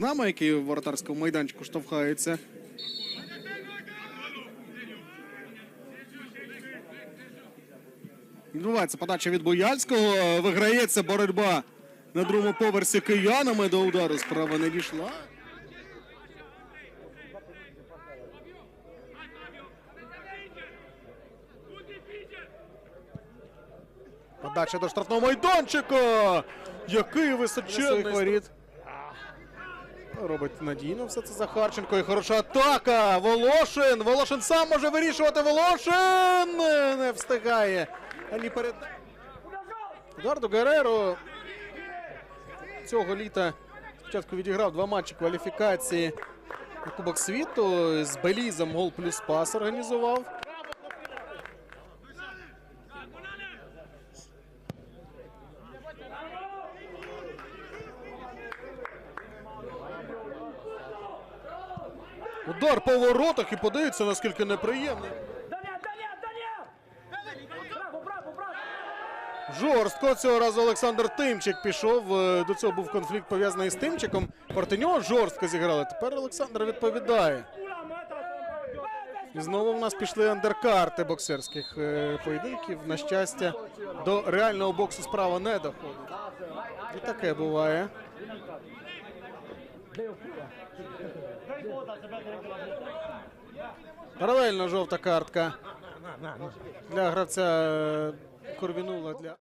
само, який в воротарському майданчику штовхається. Відбувається подача від Бояльського. Виграється боротьба на другому поверсі киянами до удару. Справа не дійшла. Подача до штрафного майданчика. Який височенний воріт. Робить надійно все це Захарченко. І хороша атака. Волошин. Волошин сам може вирішувати. Волошин не встигає. Ані перед... Едуардо Гереро цього літа спочатку відіграв два матчі кваліфікації на Кубок світу. З Белізом гол плюс пас організував. Удар по воротах і подивіться, наскільки неприємний. Жорстко цього разу Олександр Тимчик пішов. Е, До цього був конфлікт пов'язаний з Тимчиком. Проти нього жорстко зіграли. Тепер Олександр відповідає. І знову в нас пішли андеркарти боксерських е, поєдинків. На щастя, до реального боксу справа не доходить. І таке буває. Паралельно жовта картка для гравця е, Корвінула для.